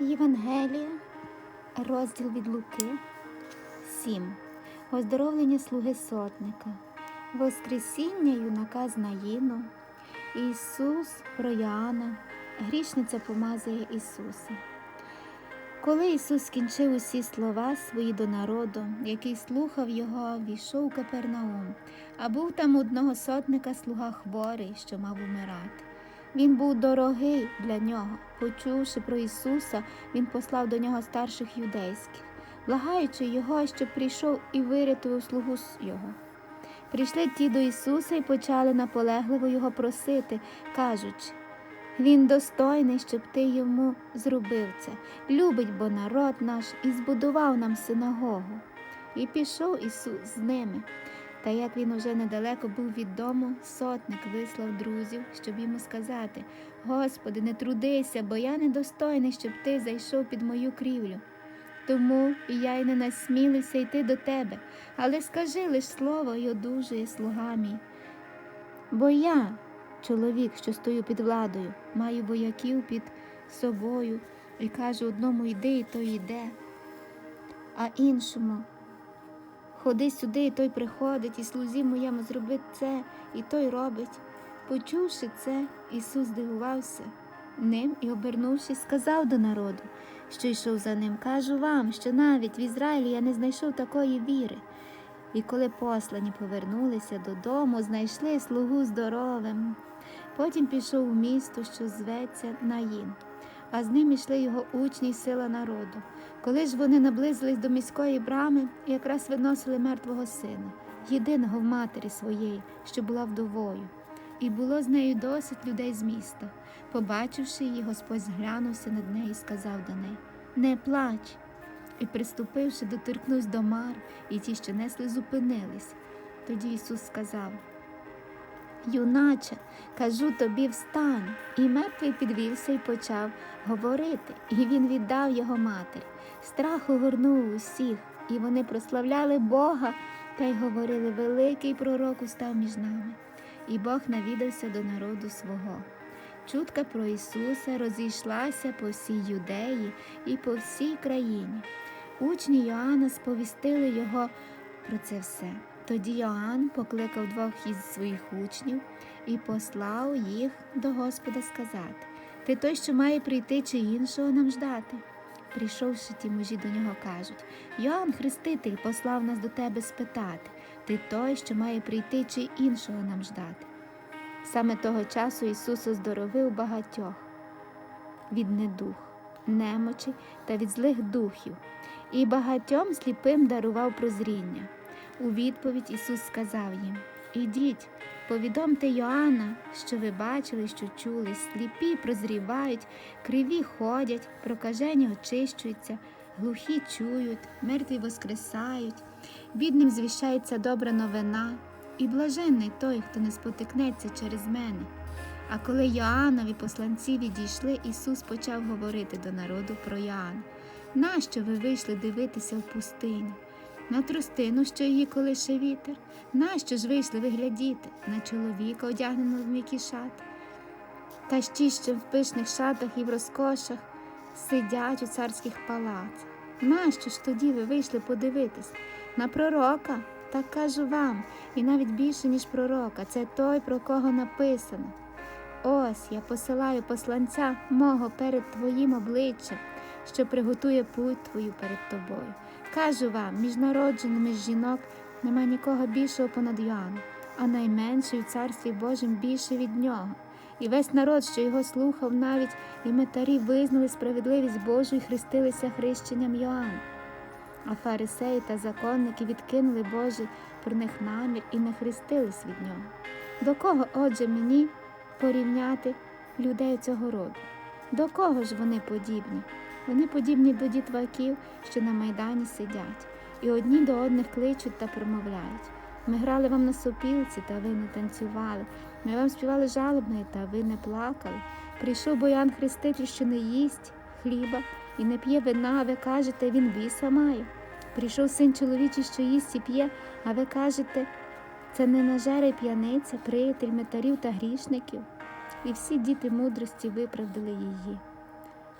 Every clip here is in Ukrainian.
Євангелія, розділ від Луки 7. Оздоровлення слуги сотника, Воскресіння юнака з Наїну, Ісус про Йоанна, грішниця помазує Ісуса. Коли Ісус скінчив усі слова свої до народу, який слухав його, війшов у Капернаум, а був там одного сотника слуга хворий, що мав умирати. Він був дорогий для нього. Почувши про Ісуса, він послав до нього старших юдейських, благаючи його, щоб прийшов і вирятував слугу його. Прийшли ті до Ісуса і почали наполегливо його просити, кажучи, він достойний, щоб ти йому зробив це. Любить бо народ наш і збудував нам синагогу. І пішов Ісус з ними. Та як він уже недалеко був від дому, сотник вислав друзів, щоб йому сказати Господи, не трудися, бо я недостойний, щоб ти зайшов під мою крівлю. Тому я й не насмілився йти до тебе, але скажи лиш слово й одужує слуга мій. Бо я, чоловік, що стою під владою, маю вояків під собою і кажу одному йди, і той йде, а іншому Ходи сюди, і той приходить, і слузі моєму зроби це, і той робить. Почувши це, Ісус здивувався ним і, обернувшись, сказав до народу, що йшов за ним. Кажу вам, що навіть в Ізраїлі я не знайшов такої віри. І коли послані повернулися додому, знайшли слугу здоровим. Потім пішов у місто, що зветься Наїн, а з ним ішли його учні й сила народу. Коли ж вони наблизились до міської брами, якраз виносили мертвого сина, єдиного в матері своєї, що була вдовою, і було з нею досить людей з міста. Побачивши її, Господь зглянувся над нею і сказав до неї Не плач. І, приступивши, доторкнувся до мар, і ті, що несли, зупинились. Тоді Ісус сказав Юначе, кажу тобі, встань. І мертвий підвівся і почав говорити, і він віддав його матері. Страх огорнув усіх, і вони прославляли Бога та й говорили великий пророк устав між нами. І Бог навідався до народу свого. Чутка про Ісуса розійшлася по всій юдеї і по всій країні. Учні Йоанна сповістили його про це все. Тоді Йоанн покликав двох із своїх учнів і послав їх до Господа сказати Ти той, що має прийти, чи іншого нам ждати. Прийшовши ті мужі до нього, кажуть Йоанн Хреститель послав нас до тебе спитати Ти той, що має прийти, чи іншого нам ждати. Саме того часу Ісус оздоровив багатьох від недух, немочі та від злих духів, і багатьом сліпим дарував прозріння. У відповідь Ісус сказав їм Ідіть, повідомте Йоанна, що ви бачили, що чули, сліпі прозрівають, криві ходять, прокажені очищуються, глухі чують, мертві воскресають, бідним звіщається добра новина, і блаженний той, хто не спотикнеться через мене. А коли Йоаннові посланці відійшли, Ісус почав говорити до народу про Йоанна. Нащо ви вийшли дивитися в пустиню? На тростину, що її колише вітер, нащо ж вийшли ви глядіти на чоловіка, одягненого в м'які шати? Та що в пишних шатах і в розкошах сидять у царських палацах. Нащо ж тоді ви вийшли подивитись? На пророка? Так кажу вам, і навіть більше, ніж пророка, це той, про кого написано. Ось я посилаю посланця мого перед твоїм обличчям, що приготує путь твою перед тобою. Кажу вам, між народженими жінок нема нікого більшого понад Йоанна, а найменший в царстві Божим більше від нього. І весь народ, що його слухав, навіть і метарі визнали справедливість Божу і хрестилися хрещенням Йоанна. А фарисеї та законники відкинули Божий про них намір і не хрестились від нього. До кого, отже, мені порівняти людей цього роду? До кого ж вони подібні? Вони подібні до дітваків, що на майдані сидять, і одні до одних кличуть та промовляють. Ми грали вам на сопілці, та ви не танцювали. Ми вам співали жалобної, та ви не плакали. Прийшов Боян Хреститель, що не їсть хліба і не п'є вина, а ви кажете, він біса має. Прийшов син чоловічий, що їсть і п'є, а ви кажете, це не нажере п'яниця, приятель метарів та грішників. І всі діти мудрості виправдали її.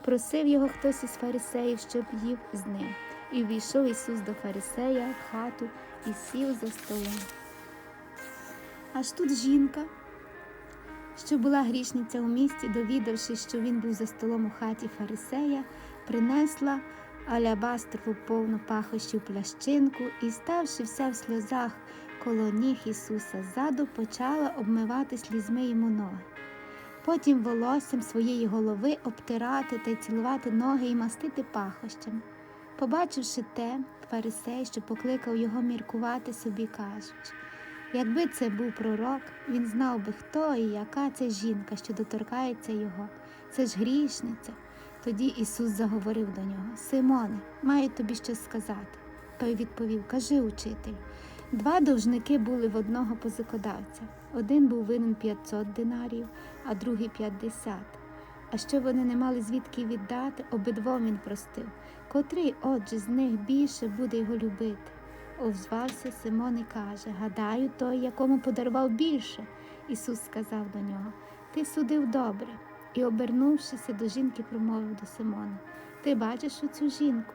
Просив його хтось із фарисеїв, щоб їв з ним. І війшов Ісус до фарисея в хату і сів за столом. Аж тут жінка, що була грішниця у місті, довідавшись, що він був за столом у хаті фарисея, принесла алябастрову повну пахощів плящинку і, ставши вся в сльозах коло ніг Ісуса ззаду, почала обмивати слізьми йому ноги. Потім волоссям своєї голови обтирати та цілувати ноги і мастити пахощами. Побачивши те, фарисей, що покликав його міркувати собі, кажучи, якби це був пророк, він знав би, хто і яка це жінка, що доторкається його. Це ж грішниця. Тоді Ісус заговорив до нього: Симоне, маю тобі щось сказати. Той відповів: Кажи, учителю. Два довжники були в одного позикодавця. Один був винен 500 динарів, а другий 50. А що вони не мали звідки віддати, обидвом він простив. Котрий, отже, з них більше буде його любити? Озвався Симон і каже: Гадаю, той, якому подарував більше. Ісус сказав до нього: Ти судив добре. І, обернувшися до жінки, промовив до Симона: Ти бачиш оцю жінку?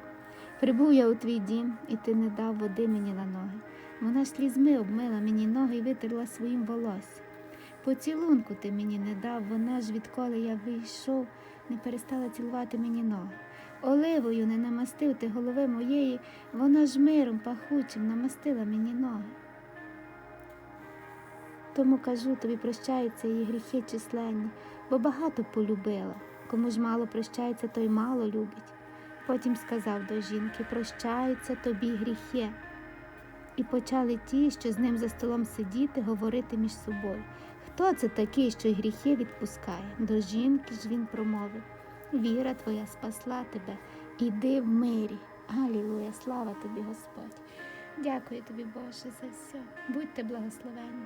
Прибув я у твій дім, і ти не дав води мені на ноги. Вона слізьми обмила мені ноги і витерла своїм волоссям. Поцілунку ти мені не дав, вона ж, відколи я вийшов, не перестала цілувати мені ноги. Оливою не намастив ти голови моєї, вона ж миром пахучим намастила мені ноги. Тому кажу, тобі прощаються її гріхи численні, бо багато полюбила. Кому ж мало прощається, той мало любить. Потім сказав до жінки: прощаються тобі гріхи. І почали ті, що з ним за столом сидіти, говорити між собою. Хто це такий, що й гріхи відпускає? До жінки ж він промовив Віра твоя спасла тебе, іди в мирі. Алілуя, слава тобі, Господь. Дякую тобі, Боже, за все. Будьте благословенні.